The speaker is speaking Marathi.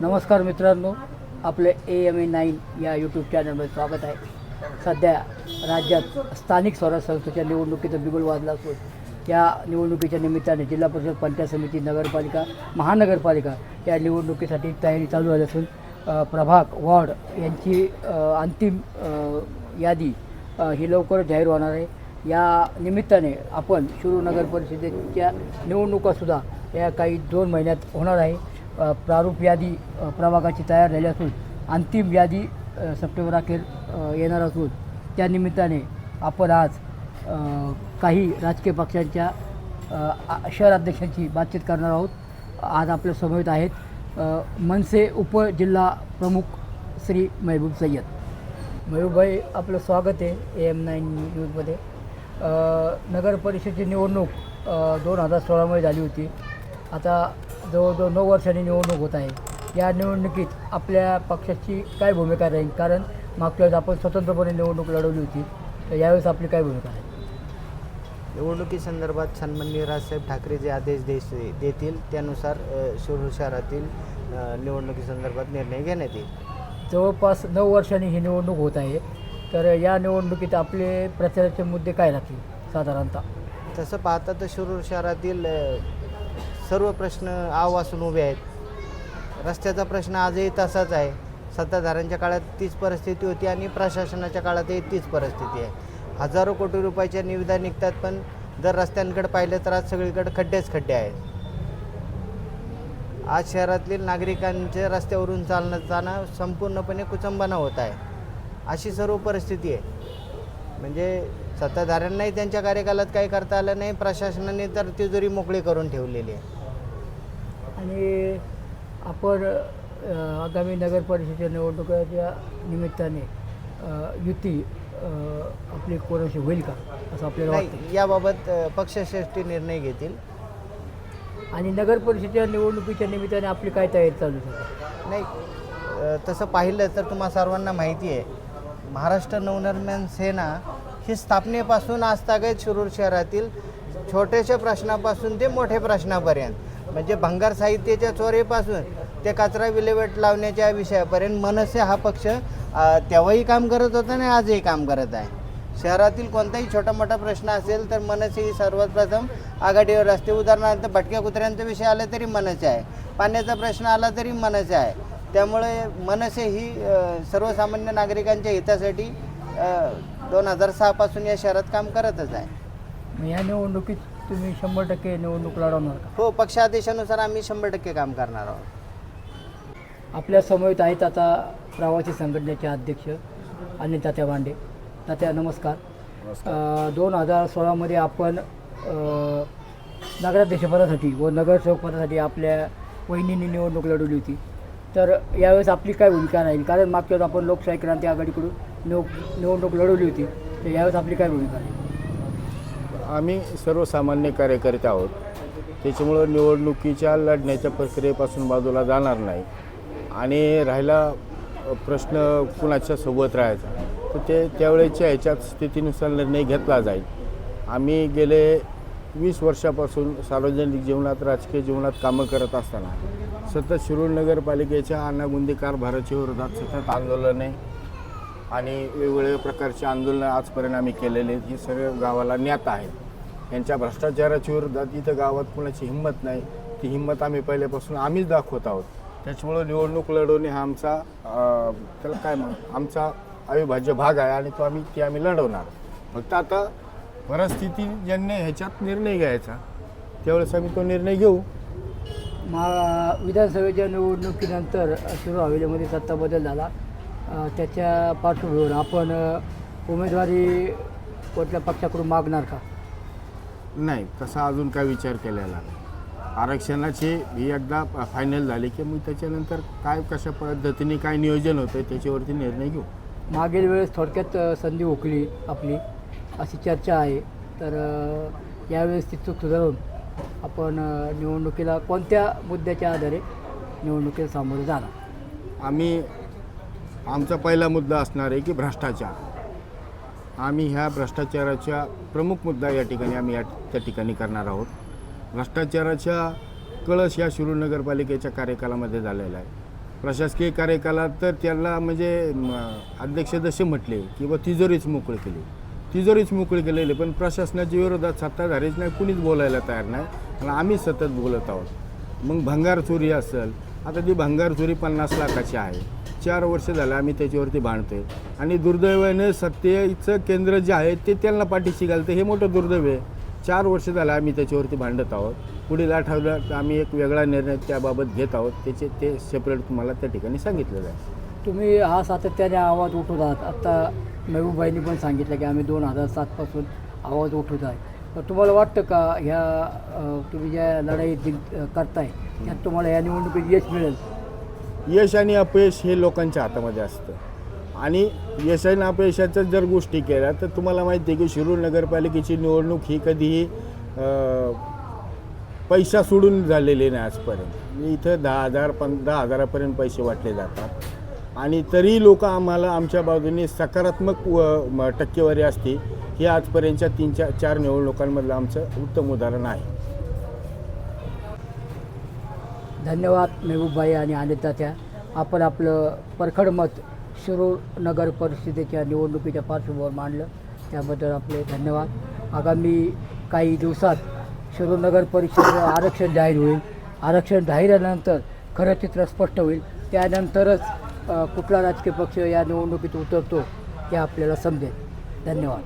नमस्कार मित्रांनो आपले ए एम ए नाईन या यूट्यूब चॅनलमध्ये स्वागत आहे. सध्या राज्यात स्थानिक स्वराज्य संस्थेच्या निवडणुकीचं बिगुल वाजला असून या निवडणुकीच्या निमित्ताने जिल्हा परिषद पंचायत समिती नगरपालिका महानगरपालिका या निवडणुकीसाठी तयारी चालू झाली असून प्रभाग वॉर्ड यांची अंतिम यादी ही लवकरच जाहीर होणार आहे. या निमित्ताने आपण शिरूर नगर परिषदेच्या निवडणुकासुद्धा या काही दोन महिन्यात होणार आहे. प्रारूप यादी प्रभागाची तयार झाली असून अंतिम यादी सप्टेंबर अखेर येणार असून त्यानिमित्ताने आपण आज काही राजकीय पक्षांच्या शहर अध्यक्षांची बातचीत करणार आहोत. आज आपल्या समवेत आहेत मनसे उपजिल्हा प्रमुख श्री महबूब सय्यद. महबूबभाई आपलं स्वागत आहे ए एम नाईन न्यूजमध्ये. नगर परिषदेची निवडणूक दोन हजार सोळामध्ये झाली होती. आता जवळजवळ नऊ वर्षांनी निवडणूक होत आहे. या निवडणुकीत आपल्या पक्षाची काय भूमिका राहील? कारण मागच्या वेळेस आपण स्वतंत्रपणे निवडणूक लढवली होती. तर यावेळेस आपली काय भूमिका राहील? निवडणुकीसंदर्भात सन्माननीय राजसाहेब ठाकरे जे आदेश देश देतील. त्यानुसार शिरूर शहरातील निवडणुकीसंदर्भात निर्णय घेण्यात येईल. जवळपास नऊ वर्षांनी ही निवडणूक होत आहे. तर या निवडणुकीत आपले प्रचाराचे मुद्दे काय राहतील साधारणतः? तसं पाहता तर शिरूर शहरातील सर्व प्रश्न आव असून उभे आहेत. रस्त्याचा प्रश्न आजही तसाच आहे. सत्ताधाऱ्यांच्या काळात तीच परिस्थिती होती आणि प्रशासनाच्या काळातही तीच परिस्थिती आहे. हजारो कोटी रुपयाच्या निविदा निघतात पण जर रस्त्यांकडे पाहिलं तर आज सगळीकडे खड्डेच खड्डे आहेत. आज शहरातील नागरिकांचे रस्त्यावरून चालणं जाणं संपूर्णपणे कुचंबना होत आहे. अशी सर्व परिस्थिती आहे. म्हणजे सत्ताधाऱ्यांनाही त्यांच्या कार्यकालात काही करता आलं नाही. प्रशासनाने तर तिजोरी मोकळी करून ठेवलेली आहे. आणि आपण अ, आगामी नगर परिषदेच्या निवडणुकीच्या निमित्ताने अ, युती अ, आपली कोणाशी होईल का असं आपल्याला वाटतं नाही याबाबत अ, पक्षश्रेष्ठी निर्णय घेतील. आणि नगर परिषदेच्या निवडणुकीच्या निमित्ताने आपली काय तयारी चालू आहे? नाही अ, तसं पाहिलं तर तुम्हा सर्वांना माहिती आहे महाराष्ट्र नवनिर्माण सेना ही स्थापनेपासून आजतागत शिरूर शहरातील छोट्याशा प्रश्नापासून ते मोठ्या प्रश्नापर्यंत. म्हणजे भंगार साहित्याच्या चोरीपासून ते कचरा विल्हेवाट लावण्याच्या विषयापर्यंत मनसे हा पक्ष तेव्हाही काम करत होता आणि आजही काम करत आहे. शहरातील कोणताही छोटा मोठा प्रश्न असेल तर मनसे ही सर्वात प्रथम आघाडीवर असते. उदाहरणार्थ भटक्या कुत्र्यांचा विषय आला तरी मनसे आहे. पाण्याचा प्रश्न आला तरी मनसे आहे. त्यामुळे मनसे ही सर्वसामान्य नागरिकांच्या हितासाठी दोन हजार सहापासून या शहरात काम करतच आहे. मग या निवडणुकीत तुम्ही शंभर टक्के निवडणूक लढवणार का? हो पक्षादेशानुसार आम्ही शंभर टक्के काम करणार आहोत. आपल्या समवेत आहेत आता प्रवासी संघटनेचे अध्यक्ष अनिल तात्या भांडे. तात्या नमस्कार. दोन हजार सोळामध्ये आपण अ, नगराध्यक्षपदासाठी व नगरसेवक पदासाठी आपल्या वहिनींनी निवडणूक लढवली होती. तर यावेळेस आपली काय भूमिका राहील? कारण मागच्या वेळेस आपण लोकशाही क्रांती आघाडीकडून निव निवडणूक लढवली होती. तर यावेळेस आपली काय भूमिका आम्ही सर्वसामान्य कार्यकर्ते आहोत. त्याच्यामुळं निवडणुकीच्या लढण्याच्या प्रक्रियेपासून बाजूला जाणार नाही. आणि राहिला प्रश्न कुणाच्या सोबत राहायचा? तर ते त्यावेळेच्या ह्याच्यात स्थितीनुसार निर्णय घेतला जाईल. आम्ही गेले वीस वर्षापासून सार्वजनिक जीवनात राजकीय जीवनात कामं करत असताना सतत शिरूर नगरपालिकेच्या अनागुंदी कारभाराच्या विरोधात सतत आंदोलने आणि वेगवेगळ्या प्रकारची आंदोलनं आजपर्यंत आम्ही केलेली आहेत. ही सर्व गावाला ज्ञात आहेत यांच्या भ्रष्टाचाराची विरोधात इथं गावात कुणाची हिंमत नाही. ती हिंमत आम्ही पहिल्यापासून आम्हीच दाखवत आहोत. त्याच्यामुळं निवडणूक लढवणे हा आमचा त्याला काय म्हण आमचा अविभाज्य भाग आहे आणि तो आम्ही ती आम्ही लढवणार. फक्त आता परिस्थितीजन्य ह्याच्यात निर्णय घ्यायचा त्यावेळेस आम्ही तो निर्णय घेऊ. मा विधानसभेच्या निवडणुकीनंतर शिरू हवेलीमध्ये सत्ता बदल झाला. त्याच्या पार्श्वभूमीवर आपण उमेदवारी कुठल्या पक्षाकडून मागणार का? नाही तसा अजून काय विचार केलेला नाही. आरक्षणाची ही एकदा फायनल झाली की मग त्याच्यानंतर काय कशा पद्धतीने काय नियोजन होतं त्याच्यावरती निर्णय घेऊ. मागील वेळेस थोडक्यात संधी हुकली आपली अशी चर्चा आहे. तर यावेळेस ती चूक सुधारून आपण निवडणुकीला कोणत्या मुद्द्याच्या आधारे निवडणुकीला सामोरे जाणार? आम्ही आमचा पहिला मुद्दा असणार आहे की भ्रष्टाचार. आम्ही ह्या भ्रष्टाचाराच्या प्रमुख मुद्दा या ठिकाणी आम्ही या त्या ठिकाणी करणार आहोत. भ्रष्टाचाराच्या कळस या शिरूर नगरपालिकेच्या कार्यकालामध्ये झालेला आहे. प्रशासकीय कार्यकालात तर त्याला म्हणजे म, अध्यक्ष जसे म्हटले किंवा तिजोरीच मोकळी केली. तिजोरीच मोकळी केलेली पण प्रशासनाच्या विरोधात सत्ताधारीच नाही कुणीच बोलायला तयार नाही. आणि आम्ही सतत बोलत आहोत. मग भंगार चोरी असेल आता ती भंगार चोरी पन्नास लाखाची आहे. चार वर्ष झालं आम्ही त्याच्यावरती भांडतोय आणि दुर्दैवाने सत्तेचं केंद्र जे आहे ते त्यांना पाठीशी घालतं. हे मोठं दुर्दैव आहे. चार वर्ष झालं आम्ही त्याच्यावरती भांडत आहोत. पुढील आठवड्यात आम्ही एक वेगळा निर्णय त्याबाबत घेत आहोत. त्याचे ते सेपरेट तुम्हाला त्या ठिकाणी सांगितलेलं आहे. तुम्ही हा सातत्याने आवाज उठवत आहात. आत्ता महबूबाईंनी पण सांगितलं की आम्ही दोन हजार सातपासून आवाज उठवत आहे. तर तुम्हाला वाटतं का ह्या तुम्ही ज्या लढाई करताय त्यात तुम्हाला या निवडणुकीत यश मिळेल? यश आणि अपयश हे लोकांच्या हातामध्ये असतं. आणि यश आणि अपयशाचं जर गोष्टी केल्या तर तुम्हाला माहिती आहे की शिरूर नगरपालिकेची निवडणूक ही कधीही पैसा सोडून झालेली नाही आजपर्यंत. इथं दहा हजार पं दहा हजारापर्यंत पैसे वाटले जातात. आणि तरी लोक आम्हाला आमच्या बाजूने सकारात्मक व टक्केवारी असते. हे आजपर्यंतच्या तीन चार चार निवडणुकांमधलं आमचं उत्तम उदाहरण आहे. धन्यवाद मेहबूबाई आणि अनितात्या आपण आपलं परखड मत शिरूर नगर परिषदेच्या निवडणुकीच्या पार्श्वभूमीवर मांडलं. त्याबद्दल आपले धन्यवाद. आगामी काही दिवसात शिरूर नगर परिषद आरक्षण जाहीर होईल. आरक्षण जाहीर झाल्यानंतर खरं चित्र स्पष्ट होईल. त्यानंतरच कुठला राजकीय पक्ष या निवडणुकीत उतरतो हे आपल्याला समजेल. धन्यवाद.